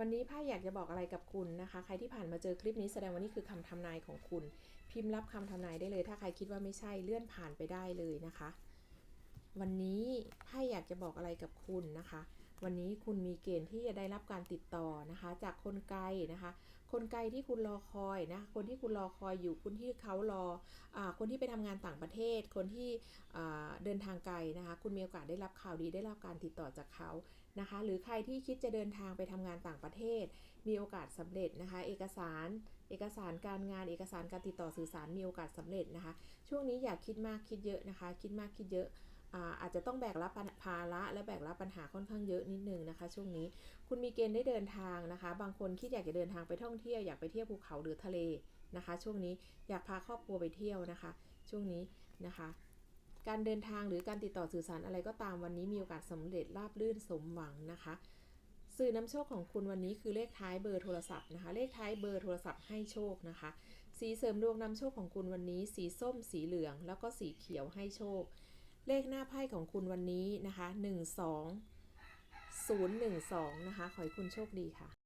วันนี้ไพ่อยากจะบอกอะไรกับคุณนะคะ ใครที่ผ่านมาเจอคลิปนี้แสดงว่านี่คือคำทำนายของคุณ พิมพ์รับคำทำนายได้เลย ถ้าใครคิดว่าไม่ใช่เลื่อนผ่านไปได้เลยนะคะ วันนี้ไพ่อยากจะบอกอะไรกับคุณนะคะ วันนี้คุณมีเกณฑ์ที่จะได้รับการติดต่อนะคะ จากคนไกลนะคะ คนไกลที่คุณรอคอยนะ คนที่คุณรอคอยอยู่คนที่เขารออคนที่ไปทำงานต่างประเทศ คนที่เดินทางไกลนะคะ คุณมีโอกาสได้รับข่าวดีได้รับการติดต่อจากเขานะคะ หรือใครที่คิดจะเดินทางไปทำงานต่างประเทศ มีโอกาสสำเร็จนะคะ เอกสารเอกสารการงานเอกสารการติดต่อสื่อสารมีโอกาสสำเร็จนะคะ ช่วงนี้อย่าคิดมากคิดเยอะนะคะ คิดมากคิดเยอะ อาจจะต้องแบกรับภาระและแบกรับปัญหาค่อนข้างเยอะนิดนึงนะคะ ช่วงนี้คุณมีเกณฑ์ได้เดินทางนะคะ บางคนคิดอยากจะเดินทางไปท่องเที่ยวอยากไปเที่ยวภูเขาหรือทะเลนะคะ ช่วงนี้อยากพาครอบครัวไปเที่ยวนะคะ ช่วงนี้นะคะ การเดินทางหรือการติดต่อสื่อสารอะไรก็ตามวันนี้มีโอกาสสำเร็จราบรื่นสมหวังนะคะ สื่อนำโชคของคุณวันนี้คือเลขท้ายเบอร์โทรศัพท์นะคะ เลขท้ายเบอร์โทรศัพท์ให้โชคนะคะ สีเสริมดวงนำโชคของคุณวันนี้ สีส้ม สีเหลือง แล้วก็สีเขียวให้โชค เลขหน้าไพ่ของคุณวันนี้นะคะ 1 2 0 1 2 นะคะ ขอให้คุณโชคดีค่ะ